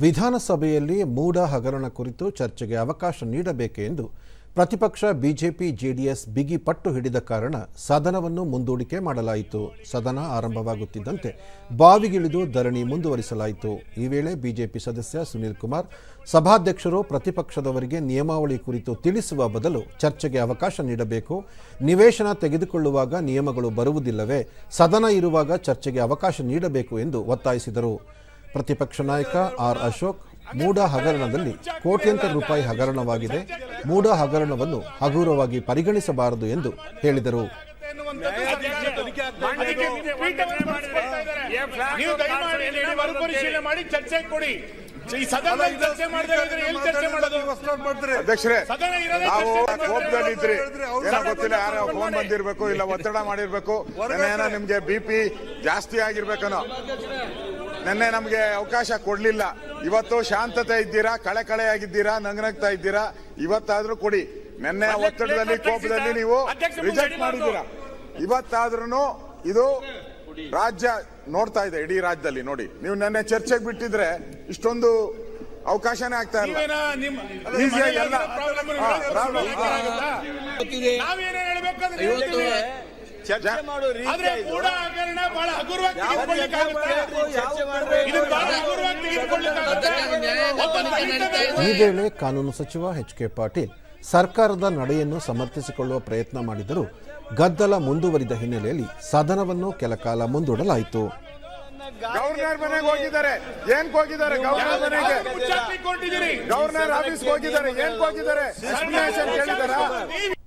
ವಿಧಾನಸಭೆಯಲ್ಲಿ ಮೂಡ ಹಗರಣ ಕುರಿತು ಚರ್ಚೆಗೆ ಅವಕಾಶ ನೀಡಬೇಕೆ ಎಂದು ಪ್ರತಿಪಕ್ಷ ಬಿಜೆಪಿ, ಜೆಡಿಎಸ್ ಬಿಗಿ ಪಟ್ಟು ಹಿಡಿದ ಕಾರಣ ಸದನವನ್ನು ಮುಂದೂಡಿಕೆ ಮಾಡಲಾಯಿತು. ಸದನ ಆರಂಭವಾಗುತ್ತಿದ್ದಂತೆ ಬಾವಿಗಿಳಿದು ಧರಣಿ ಮುಂದುವರಿಸಲಾಯಿತು. ಈ ವೇಳೆ ಬಿಜೆಪಿ ಸದಸ್ಯ ಸುನೀಲ್ ಕುಮಾರ್, ಸಭಾಧ್ಯಕ್ಷರು ಪ್ರತಿಪಕ್ಷದವರಿಗೆ ನಿಯಮಾವಳಿ ಕುರಿತು ತಿಳಿಸುವ ಬದಲು ಚರ್ಚೆಗೆ ಅವಕಾಶ ನೀಡಬೇಕು. ನಿವೇಶನ ತೆಗೆದುಕೊಳ್ಳುವಾಗ ನಿಯಮಗಳು ಬರುವುದಿಲ್ಲವೇ, ಸದನ ಇರುವಾಗ ಚರ್ಚೆಗೆ ಅವಕಾಶ ನೀಡಬೇಕು ಎಂದು ಒತ್ತಾಯಿಸಿದರು. ಪ್ರತಿಪಕ್ಷ ನಾಯಕ ಆರ್ ಅಶೋಕ್ ಮೂಡ ಹಗರಣದಲ್ಲಿ ಕೋಟ್ಯಂತರ ರೂಪಾಯಿ ಹಗರಣವಾಗಿದೆ. ಮೂಡ ಹಗರಣವನ್ನು ಹಗುರವಾಗಿ ಪರಿಗಣಿಸಬಾರದು ಎಂದು ಹೇಳಿದರು. ಮಾಡಿ ಚರ್ಚೆ ಕೊಡಿ. ಈ ಸದನ ಚರ್ಚೆ ಮಾಡದೆ ಎಲ್ಲಿ ಚರ್ಚೆ ಮಾಡೋದು? ಅಧ್ಯಕ್ಷರೇ ಸದನ ಇರೋದೇ ನಾವು ಚರ್ಚೆ ಮಾಡೋದು. ಕೋಪದಲ್ಲಿ ಇದ್ರಿ ಗೊತ್ತಿಲ್ಲ ಯಾರೋ ಫೋನ್ ಬಂದಿರ್ಬೇಕು. ಇಲ್ಲ ಒತ್ತಡ ಮಾಡಿರ್ಬೇಕು. ನಿಮ್ಗೆ ಬಿ ಪಿ ಜಾಸ್ತಿ ಆಗಿರ್ಬೇಕನೋ ನೆನ್ನೆ ನಮಗೆ ಅವಕಾಶ ಕೊಡಲಿಲ್ಲ. ಇವತ್ತು ಶಾಂತತೆ ಇದ್ದೀರಾ? ಕಳೆ ಕಳೆ ಆಗಿದ್ದೀರಾ ನಗ್ನಗ್ತಾ ಇದ್ದೀರಾ? ಇವತ್ತಾದ್ರೂ ಕೊಡಿ. ನಿನ್ನೆ ಒತ್ತಡದಲ್ಲಿ ಕೋಪದಲ್ಲಿ ನೀವು ರಿಜೆಕ್ಟ್ ಮಾಡಿದ್ದೀರಾ? ಇವತ್ತಾದ್ರೂ ಇದು ರಾಜ್ಯ ನೋಡ್ತಾ ಇದೆ ಇಡೀ ರಾಜ್ಯದಲ್ಲಿ ನೋಡಿ. ನೀವು ನಿನ್ನೆ ಚರ್ಚೆಗೆ ಬಿಟ್ಟಿದ್ರೆ ಇಷ್ಟೊಂದು ಅವಕಾಶನೇ ಆಗ್ತಾ ಇಲ್ಲ. ಆಗಿ ಎಲ್ಲ. ಪ್ರಾಬ್ಲಮ್ ಹಾ, problem. ನಾವೇನೇನ್ ಹೇಳ್ಬೇಕಂದ್ರೆ ಹೇಳ್ತೀವಿ. ಚರ್ಚೆ ಮಾಡೋ ಆದ್ರೆ ರೀತಿ ಕೂಡ ಹಗರಣ ಬಹಳ ಹಗುರವಾಗಿ ತೆಗೆದುಕೊಳ್ಳಿಕ್ಕಾಗುತ್ತೆ ಇದು ಬಹಳ ಹಗುರವಾಗಿ ತೆಗೆದುಕೊಳ್ಳಿಕ್ಕಾಗುತ್ತೆ ಒಬ್ಬ ರೈತನ ಈ ವೇಳೆ ಕಾನೂನು ಸಚಿವ ಎಚ್ ಕೆ ಪಾಟೀಲ್ ಸರ್ಕಾರದ ನಡೆಯನ್ನು ಸಮರ್ಥಿಸಿಕೊಳ್ಳುವ ಪ್ರಯತ್ನ ಮಾಡಿದರೂ ಗದ್ದಲ ಮುಂದುವರಿದ ಹಿನ್ನೆಲೆಯಲ್ಲಿ ಸದನವನ್ನು ಕೆಲಕಾಲ ಮುಂದೂಡಲಾಯಿತು ಗವರ್ನರ್ ಮನೆಗೆ ಹೋಗಿದ್ದಾರೆ ಏನ್ ಹೋಗಿದ್ದಾರೆ ಗವರ್ನರ್ ಮನೆಗೆ ಮುಚ್ಚಾಕ್ಲಿಕ್ಕೆ ಹೊರಟಿದ್ದೀರಿ ಗವರ್ನರ್ ಆಫೀಸ್ ಹೋಗಿದ್ದಾರೆ ಏನ್ ಹೋಗಿದ್ದಾರೆ ಎಕ್ಸ್ಪ್ಲನೇಷನ್ ಕೇಳಿದಾರ ನೀವು